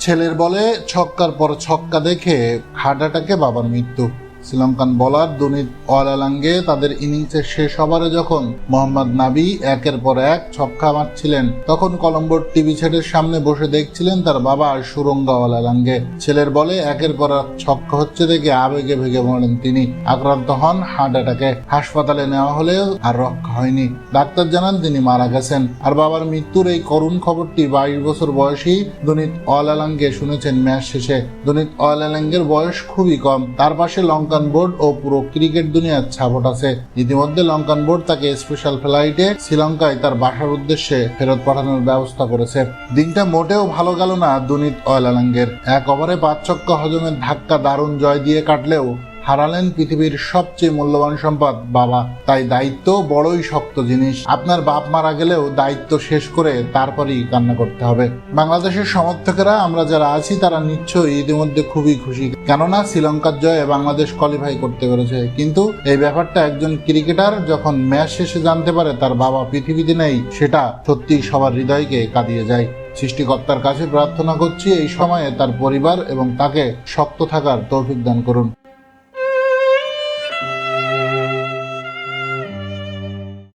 ছেলের বলে ছক্কার পর ছক্কা দেখে হার্ট অ্যাটাকে বাবার মৃত্যু। শ্রীলঙ্কান বলার দুনিত অলালাঙ্গে তাদের ইনিংসের শেষ ওভারে যখন মোহাম্মদ নাবি একের পর এক ছক্কা মারছিলেন, তখন কলম্বোর টিভি সেটের সামনে বসে দেখছিলেন তার বাবা সুরঙ্গা অলালাঙ্গে ছেলের বলে একের পর এক ছক্কা হচ্ছে দেখে আবেগে ভেগে মরেন তিনি। আক্রান্ত হন হার্ট অ্যাটাকে। হাসপাতালে নেওয়া হলেও আর রক্ষা হয়নি। ডাক্তার জানান তিনি মারা গেছেন। আর বাবার মৃত্যুর এই করুণ খবরটি বাইশ বছর বয়সী দনিত অলালাঙ্গে শুনেছেন ম্যাচ শেষে। দনিত অলালাঙ্গের বয়স খুবই কম। তার পাশে লঙ্কান বোর্ড ও পুরো ক্রিকেট দুনিয়ার ছাপট আছে। ইতিমধ্যে লঙ্কান বোর্ড তাকে স্পেশাল ফ্লাইটে শ্রীলঙ্কায় তার বাসার উদ্দেশ্যে ফেরত পাঠানোর ব্যবস্থা করেছে। দিনটা মোটেও ভালো গেল না দুনিত অয়লালাঙ্গের। এক ওভারে পাঁচ ছক্কা হজমের ধাক্কা দারুণ জয় দিয়ে কাটলেও হারালেন পৃথিবীর সবচেয়ে মূল্যবান সম্পদ, বাবা। তাই দায়িত্ব বড়ই শক্ত জিনিস। আপনার বাপ মারা গেলেও দায়িত্ব শেষ করে তারপরেই কান্না করতে হবে। বাংলাদেশের সমর্থকেরা, আমরা যারা আছি, তারা নিশ্চয়ই ইতিমধ্যে খুবই খুশি। কেননা, শ্রীলঙ্কার জয়ে বাংলাদেশ কোয়ালিফাই করতে পেরেছে। কিন্তু এই ব্যাপারটা একজন ক্রিকেটার যখন ম্যাচ শেষে জানতে পারে, তার বাবা পৃথিবীতে নেই, সেটা সত্যি সবার হৃদয়কে কাঁদিয়ে যায়। সৃষ্টিকর্তার কাছে প্রার্থনা করছি, এই সময়ে তার পরিবার এবং তাকে শক্ত থাকার তৌফিক দান করুন।